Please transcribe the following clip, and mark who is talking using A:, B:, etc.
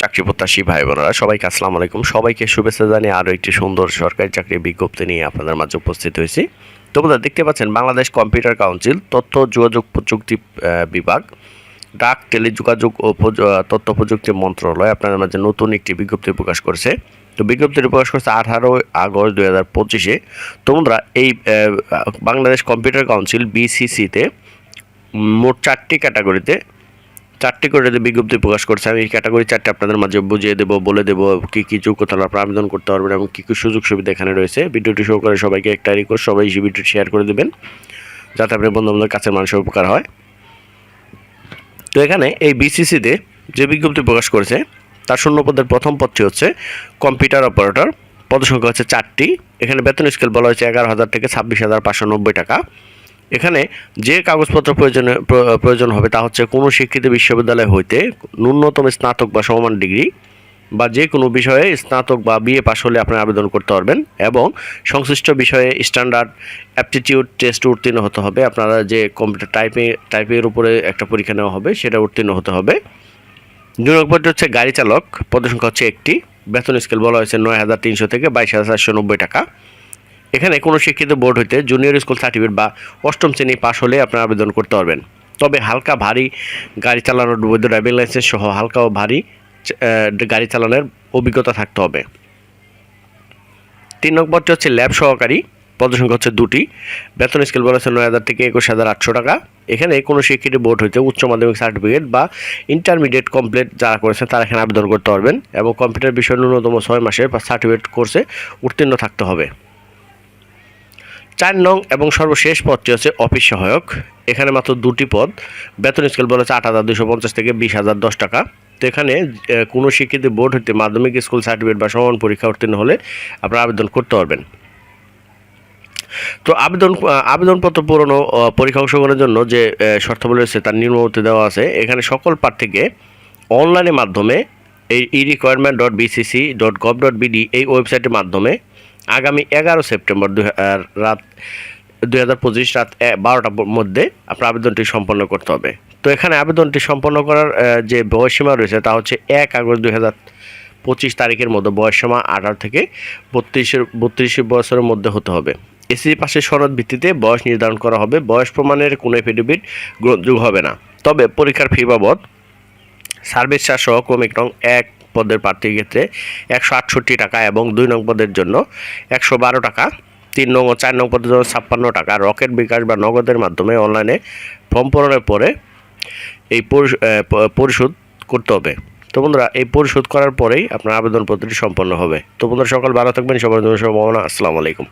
A: চাকরি প্রত্যাশী ভাই বোনেরা, সবাইকে আসসালামু আলাইকুম। সবাইকে শুভেচ্ছা জানিয়ে আরও একটি সুন্দর সরকারি চাকরির বিজ্ঞপ্তি নিয়ে আপনাদের মাঝে উপস্থিত হয়েছি। তো বন্ধুরা, দেখতে পাচ্ছেন বাংলাদেশ কম্পিউটার কাউন্সিল, তথ্য যোগাযোগ প্রযুক্তি বিভাগ, ডাক, টেলিযোগাযোগ ও তথ্য প্রযুক্তি মন্ত্রণালয় আপনাদের মাঝে নতুন একটি বিজ্ঞপ্তি প্রকাশ করেছে। তো বিজ্ঞপ্তিটি প্রকাশ করছে আঠারো আগস্ট দুই হাজার পঁচিশে। তো বন্ধুরা, এই বাংলাদেশ কম্পিউটার কাউন্সিল বিসিসিতে মোট চারটি ক্যাটাগরিতে চারটি করে বিজ্ঞপ্তি প্রকাশ করছে, আমি এই ক্যাটাগরি চারটে আপনাদের মাঝে বুঝিয়ে দেবো, বলে দেবো কী কী যোগ্যতা আপনারা আবেদন করতে পারবেন এবং কী কী সুযোগ সুবিধা এখানে রয়েছে। ভিডিওটি শো করে সবাইকে একটা রিকোয়েস্ট সবাই এই ভিডিওটি শেয়ার করে দেবেন, যাতে আপনার বন্ধু বান্ধবের কাছে মানুষের উপকার হয়। তো এখানে এই বিসিসিতে যে বিজ্ঞপ্তি প্রকাশ করেছে, তার শূন্য পদের প্রথম পদটি হচ্ছে কম্পিউটার অপারেটর পদসংখ্যা হচ্ছে চারটি। এখানে বেতন স্কেল বলা হয়েছে এগারো হাজার থেকে ছাব্বিশ হাজার পাঁচশো নব্বই টাকা। এখানে যে কাগজপত্র প্রয়োজন প্রয়োজন হবে তা হচ্ছে কোনো শিক্ষিত বিশ্ববিদ্যালয় হইতে ন্যূনতম স্নাতক বা সমমান ডিগ্রি বা যে কোনো বিষয়ে স্নাতক বা বিএ পাশ হলে আপনারা আবেদন করতে পারবেন এবং সংশ্লিষ্ট বিষয়ে স্ট্যান্ডার্ড অ্যাপটিটিউড টেস্ট উত্তীর্ণ হতে হবে। আপনারা যে কম্পিউটার টাইপে টাইপের উপরে একটা পরীক্ষা নেওয়া হবে সেটা উত্তীর্ণ হতে হবে। দুই নম্বরটি হচ্ছে গাড়ি চালক, পদসংখ্যা হচ্ছে একটি। বেতন স্কেল বলা হয়েছে নয় হাজার তিনশো থেকে বাইশ হাজার চারশো নব্বই টাকা। এখানে কোনো শিক্ষিত বোর্ড হইতে জুনিয়র স্কুল সার্টিফিকেট বা অষ্টম শ্রেণি পাশ হলে আপনারা আবেদন করতে পারবেন। তবে হালকা ভারী গাড়ি চালানোর বৈধ ড্রাইভিং লাইসেন্স সহ হালকা ও ভারী গাড়ি চালানোর অভিজ্ঞতা থাকতে হবে। তিন নম্বরটি হচ্ছে ল্যাব সহকারী, পদসংখ্যা হচ্ছে দুটি, বেতন স্কেল বলা হচ্ছে নয় হাজার থেকে একুশ হাজার আটশো টাকা। এখানে কোনো শিক্ষিত বোর্ড হইতে উচ্চ মাধ্যমিক সার্টিফিকেট বা ইন্টারমিডিয়েট কমপ্লিট যারা করেছেন তারা এখানে আবেদন করতে পারবেন এবং কম্পিউটার বিষয়ে ন্যূনতম ছয় মাসের সার্টিফিকেট কোর্সে উত্তীর্ণ থাকতে হবে। চার নং এবং সর্বশেষ পদটি হচ্ছে অফিস সহায়ক। এখানে মাত্র দুটি পদ। বেতন স্কেল বলা হচ্ছে আট হাজার দুশো পঞ্চাশ থেকে বিশ হাজার দশ টাকা। তো এখানে কোনো স্বীকৃতি বোর্ড হতে মাধ্যমিক স্কুল সার্টিফিকেট বা সমান পরীক্ষা উত্তীর্ণ হলে আপনারা আবেদন করতে পারবেন। তো আবেদন আবেদনপত্র পূরণ পরীক্ষা অংশগ্রহণের জন্য যে শর্তাবলী রয়েছে তার নিম্নবর্তী দেওয়া আছে। এখানে সকল প্রার্থীকে অনলাইনের মাধ্যমে এই e requirement dot BCC dot gov dot BD এই ওয়েবসাইটের মাধ্যমে আগামী এগারো সেপ্টেম্বর দুই রাত দুই হাজার পঁচিশ রাত বারোটার মধ্যে আপনার আবেদনটি সম্পন্ন করতে হবে। তো এখানে আবেদনটি সম্পন্ন করার যে বয়সীমা রয়েছে তা হচ্ছে এক আগস্ট দুই হাজার পঁচিশ তারিখের মধ্যে। বয়সীমা আঠারো থেকে বত্রিশের বত্রিশ বছরের মধ্যে হতে হবে। এসি পাশের সনদ ভিত্তিতে বয়স নির্ধারণ করা হবে। বয়স প্রমাণের কোনো এফিডেভিট গ্রহণযোগ্য হবে না। তবে পরীক্ষার ফি বাবদ সার্ভিস চার্জ সহ ক্রমিক রং এক পদের প্রার্থীর ক্ষেত্রে একশো আটষট্টি টাকা এবং দুই নং পদের জন্য একশো বারো টাকা, তিন নং ও চার নং পদের জন্য ছাপ্পান্ন টাকা। রকেট বিকাশ বা নগদের মাধ্যমে অনলাইনে ফর্ম পূরণের পরে এই পরিশোধ করতে হবে। তো বন্ধুরা, এই পরিশোধ করার পরেই আপনার আবেদনপত্রটি সম্পন্ন হবে। তো বন্ধুরা, সকাল ভালো থাকবেন। সবার জন্য সম্ভাবনা আসসালামু আলাইকুম।